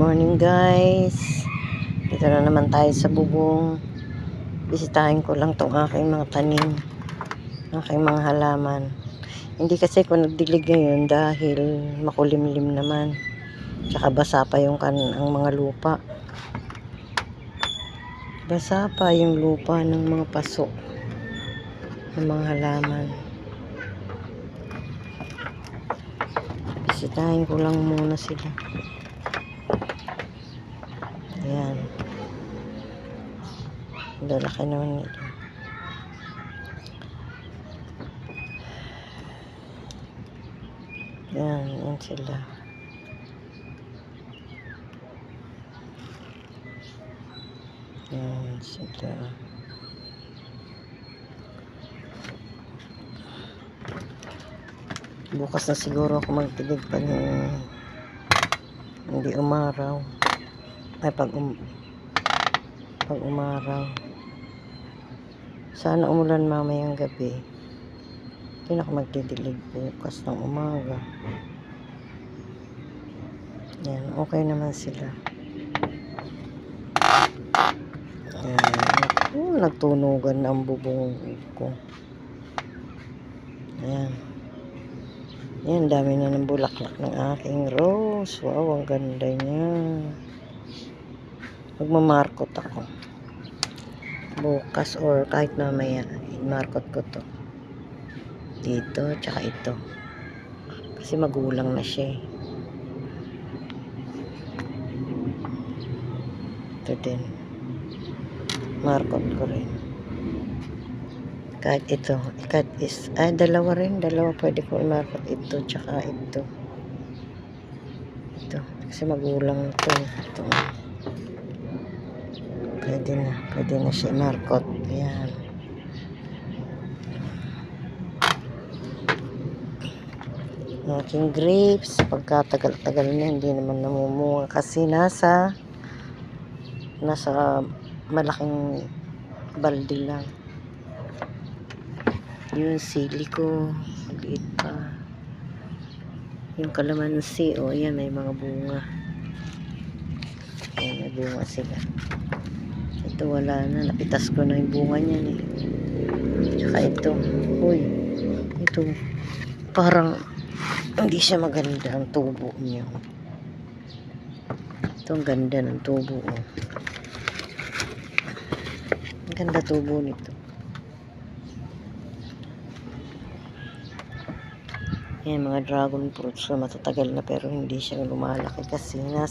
morning guys. Dito na naman tayo sa bubong. Bisitahin ko lang tong aking mga tanim. Aking mga halaman. Hindi kasi ko nagdilig ngayon dahil makulimlim naman. Tsaka basa pa yung kan ang mga lupa. Basa pa yung lupa ng mga paso. Ng mga halaman. Bisitahin ko lang muna sila. Ayan. Lalaki naman nito. Ayan, yan sila. Ayan sila. Bukas na siguro ako magtilig pag hindi umaraw. Ay, pag, um, pag umaraw. Sana umulan mamayang gabi. Hindi na ako magdidilig bukas ng umaga. Yan, okay naman sila. Yan. Oh, nagtunugan na ang bubong ko. Ayan. Yan, dami na ng bulaklak ng aking rose. Wow, ang ganda niya. Magmamarkot ako. Bukas or kahit mamaya, markot ko to. Dito, tsaka ito. Kasi magulang na siya eh. Ito din. Markot ko rin. Kahit ito. Kahit is, ay, dalawa rin. Dalawa pwede ko i-markot. Ito, tsaka ito. Ito. Kasi magulang na to. Ito. Pwede na. Pwede na siya i-markot. Ayan. aking grapes pagkatagal-tagal na hindi naman namumunga kasi nasa nasa malaking balde lang yung sili ko maliit pa yung kalamansi o oh, yan may mga bunga ayan may bunga sila ito wala na. Napitas ko na yung bunga niyan eh. Tsaka ito. Uy ito. Parang hindi siya maganda ang tubo niya. Ito ang ganda ng tubo oh. ang ganda tubo nito. Yan mga dragon fruits na matatagal na pero hindi siya lumalaki kasi nasa